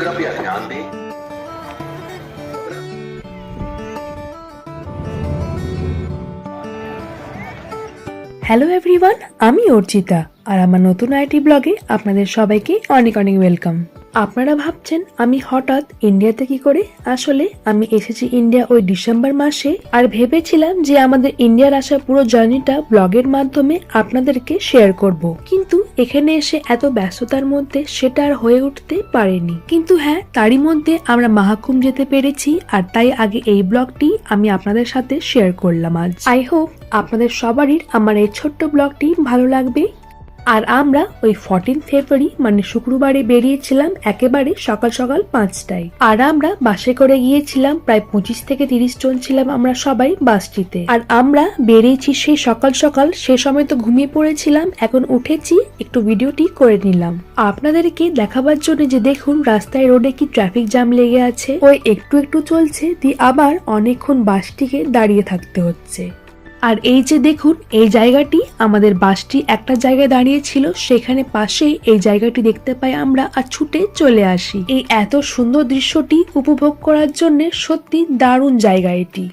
कृपया ध्यान दें হ্যালো এভরিওয়ান আমি অর্চিতা আর আমার নতুন আইটি ব্লগে আপনাদের সবাইকে অনেক অনেক ওয়েলকাম আপনারা ভাবছেন আমি হঠাৎ ইন্ডিয়াতে কি করে আসলে আমি এসেছি ইন্ডিয়া ওই ডিসেম্বর মাসে আর ভেবেছিলাম যে আমাদের ইন্ডিয়ার আসা পুরো জার্নিটা ব্লগের মাধ্যমে আপনাদেরকে শেয়ার করব কিন্তু এখানে এসে এত ব্যস্ততার মধ্যে সেটা আর হয়ে উঠতে পারেনি। কিন্তু হ্যাঁ তারই মধ্যে আমরা মাহাকুম যেতে পেরেছি আর তাই আগে এই ব্লগটি আমি আপনাদের সাথে শেয়ার করলাম আজ। আই হোপ আপনাদের সবারই আমার এই ছোট্ট ব্লগটি ভালো লাগবে। আর আমরা ওই ফর্টিন ফেব্রুয়ারি মানে শুক্রবারে বেরিয়েছিলাম একেবারে সকাল সকাল পাঁচটায়। আর আমরা বাসে করে গিয়েছিলাম, প্রায় পঁচিশ থেকে তিরিশ জন ছিলাম আমরা সবাই বাসটিতে। আর আমরা বেরিয়েছি সেই সকাল সকাল, সে সময় তো ঘুমিয়ে পড়েছিলাম, এখন উঠেছি, একটু ভিডিওটি করে নিলাম। আপনাদেরকে দেখাবার জন্য যে দেখুন, রাস্তায় রোডে কি ট্রাফিক জ্যাম লেগে আছে। ওই একটু একটু চলছে, দিয়ে আবার অনেকক্ষণ বাসটিকে দাঁড়িয়ে থাকতে হচ্ছে। আর এই যে দেখুন, এই জায়গাটি আমাদের বাসটি একটা জায়গায় দাঁড়িয়ে ছিল সেখানে পাশেই এই জায়গাটি দেখতে পাই আমরা আর ছুটে চলে আসি। এই এত সুন্দর দৃশ্যটি উপভোগ করার জন্য সত্যি দারুণ জায়গা এটি।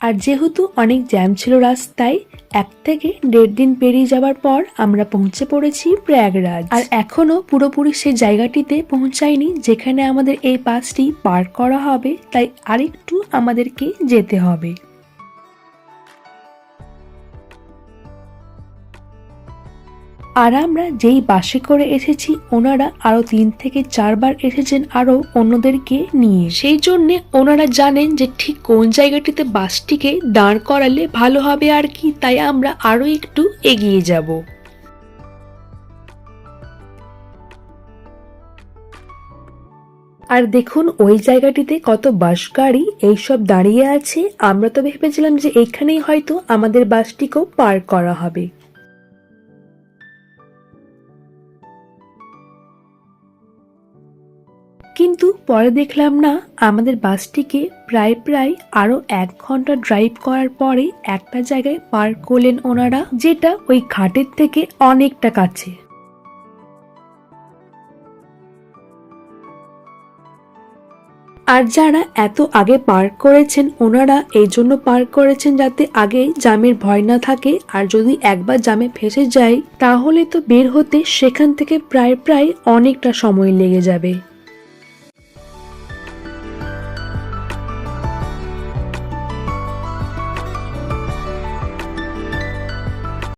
আর যেহেতু অনেক জ্যাম ছিল রাস্তায়, এক থেকে দেড় দিন পেরিয়ে যাওয়ার পর আমরা পৌঁছে পড়েছি প্রয়াগরাজ। আর এখনও পুরোপুরি সেই জায়গাটিতে পৌঁছায়নি যেখানে আমাদের এই বাসটি পার করা হবে, তাই আরেকটু আমাদেরকে যেতে হবে। আর আমরা যেই বাসে করে এসেছি, ওনারা আরও তিন থেকে চারবার এসেছেন আরও অন্যদেরকে নিয়ে। সেই জন্য ওনারা জানেন যে ঠিক কোন জায়গাটিতে বাসটিকে দাঁড় করালে ভালো হবে আর কি, তাই আমরা আরও একটু এগিয়ে যাব। আর দেখুন, ওই জায়গাটিতে কত বাস গাড়ি এইসব দাঁড়িয়ে আছে। আমরা তো ভেবেছিলাম যে এইখানেই হয়তো আমাদের বাসটিকেও পার্ক করা হবে। কিন্তু পরে দেখলাম না, আমাদের বাসটিকে প্রায় প্রায় আরও এক ঘণ্টা ড্রাইভ করার পরে একটা জায়গায় পার্ক করলেন ওনারা, যেটা ওই ঘাটের থেকে অনেকটা কাছে। আর যারা এত আগে পার্ক করেছেন, ওনারা এই জন্য পার্ক করেছেন যাতে আগে জামের ভয় না থাকে। আর যদি একবার জামে ফেসে যায়, তাহলে তো বের হতে সেখান থেকে প্রায় প্রায় অনেকটা সময় লেগে যাবে।